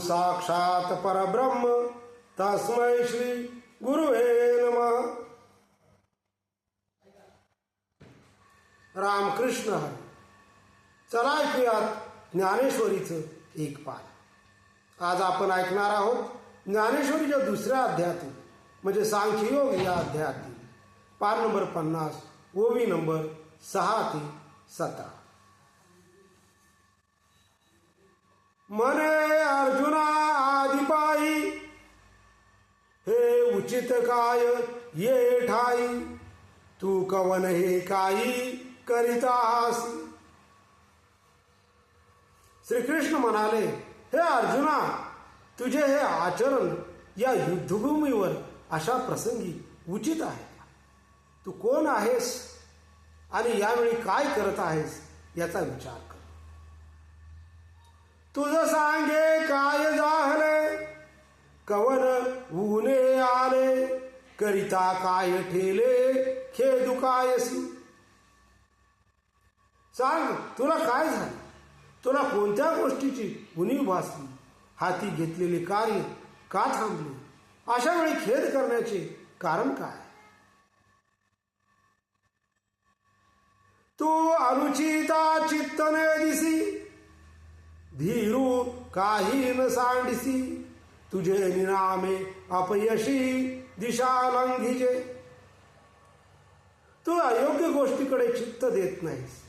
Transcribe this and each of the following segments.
साक्षात परब्रह्म तस्मै श्री गुरुवे नम। रामकृष्ण हरी। चला ऐकूयात ज्ञानेश्वरीचं एक पान. आज आपण ऐकणार आहोत ज्ञानेश्वरीच्या दुसऱ्या अध्यायातील म्हणजे सांख्ययोग या अध्यायातील पान नंबर पन्नास ओवी नंबर सहा ते सतरा. मने अर्जुना आदिपायी हे उचित काय ये ठाई तू कवन हे काही करीतास? श्रीकृष्ण म्हणाले हे अर्जुना तुझे हे आचरण या युद्धभूमीवर अशा प्रसंगी उचित आहे तू कोण आहेस आणि यावेळी काय करत आहेस याचा विचार कर. तुझ सांगे काय जाहले कवन ऊने आले करिता काय ठेले? खेदू कायसी सांग तुला काय झालं? तुला कोणत्या गोष्टीची उणीव भासली? हाती घेतलेले कार्य का थांबले? अशा वेळी खेद करण्याचे कारण काय? तू अनुचिता चित्तने दिसी. धीरू काही न सांडसी तुझे निनामे अपयशी दिशा लंघिजे तू अयोग्य गोष्टीकडे चित्त देत नाहीस.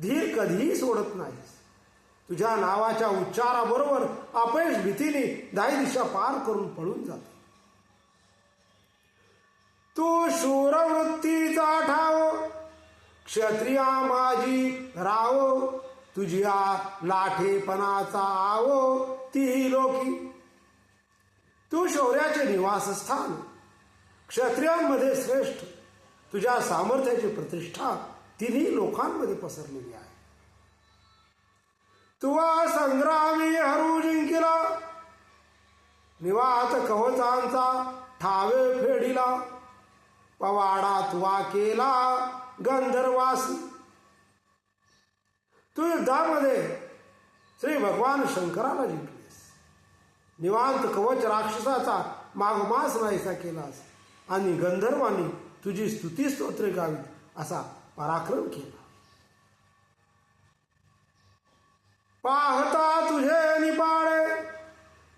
धीर कधीही सोडत नाहीस. तुझ्या नावाच्या उच्चाराबरोबर अपयश भीतीने दाही दिशा पार करून पळून जात. क्षत्रिया माझी रावो तुझ्या लाठेपणाचा आवो ती लोकी. तू शौर्याचे निवासस्थान. क्षत्रियांमध्ये श्रेष्ठ. तुझ्या सामर्थ्याची प्रतिष्ठा तिन्ही लोकांमध्ये पसरलेली आहे. तुवा संग्रामी हरू जिंकिला. निवात कवचांचा ठावे फेडिला. पवाडा तुवा केला गंधर्वासी. तू युद्धामध्ये श्री भगवान शंकराला जिंकलेस. निवांत कवच राक्षसाचा मागमास नाहीसा केलास. आणि गंधर्वांनी तुझी स्तुती स्तोत्रे गावी असा पराक्रम केला. पाहता तुझे निपाळे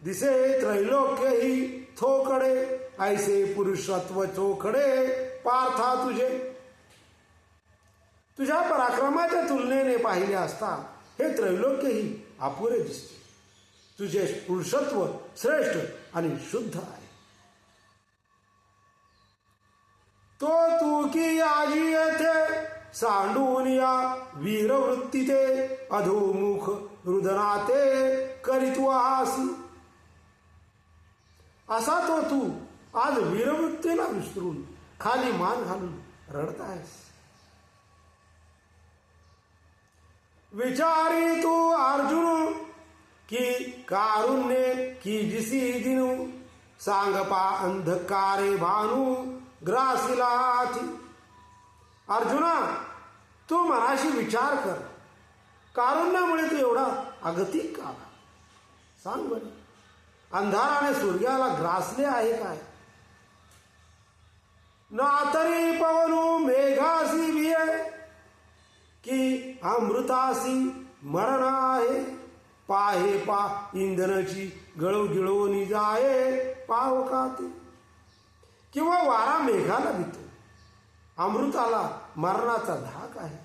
दिसे त्रैलोक्यही थोकडे. ऐसे पुरुषत्व चोखडे पार्था तुझे। तुझ्या पराक्रमाच्या तुलनेने पाहिले असता हे त्रैलोक्यही अपुरे दिसते. तुझे पुरुषत्व श्रेष्ठ आणि शुद्ध आहे. तो तू की आजी येथे सांडून या वीरवृत्ती ते अधोमुख रुदनाते करीत्वासी असा तो तू आज वीरवृत्तीला विसरून खाली मान घालून रडत आहेस विचारी तू अर्जुन की कारुण्य की जिसी दिनू सांगपा अंधकारे भानू ग्रासिलाथी अर्जुना तू मनाशी विचार कर कारुण्यामुळे तू एवढा अगतिक का? सांग बरं अंधाराने सूर्याला ग्रासले आहे काय? तासी मरण आहे. पाहे पा इंधनाची गळू गिळवून जाये पावकाते. किंवा वारा मेघाला भितो अमृताला मरणाचा धाक आहे.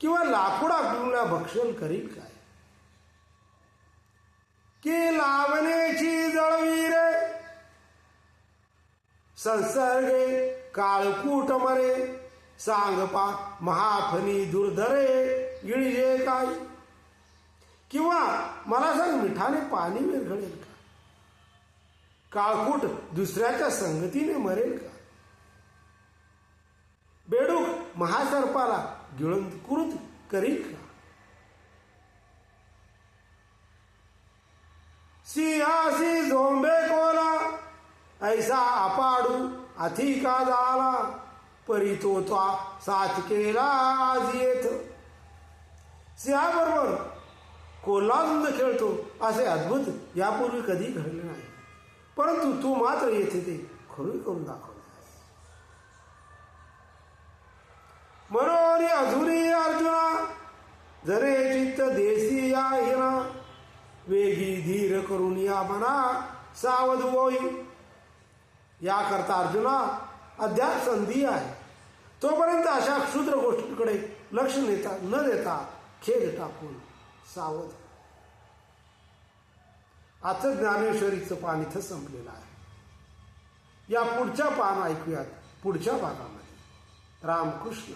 किंवा लाकूडा आपल्याला भक्षण करील काय? की लावण्याची जळवी रे संसर्गे काळकूट मरे. सांग पा महाफनी दुर्धरे गिळजे काय? किंवा मला सांग मिठाने पाणी विरघळेल का? काळकूट दुसऱ्याच्या संगतीने मरेल का? बेडूक महासर्पाला गिळंकृत करील का? सिंहासी झोंबे कोला ऐसा अपाडू अथिका झाला? परी तो त्वा साथ केला आज येथ सिंहाबरोबर कोल्हाजुंद खेळतो असे अद्भुत यापूर्वी कधी घडले नाही. परंतु तू मात्र येथे ते खरी करून दाखवले मनोरी अधुरी अर्जुना जरे चित्त देसी या हिना वेगी धीर करून या मना सावध होई. याकरता अर्जुना अद्याप संधी आहे. तोपर्यंत अशा क्षुद्र गोष्टींकडे लक्ष नेता न देता खेळ टाकून सावध. आजचं ज्ञानेश्वरीचं पान इथं संपलेलं आहे. या पुढच्या पान ऐकूयात. पुढच्या भागामध्ये रामकृष्ण.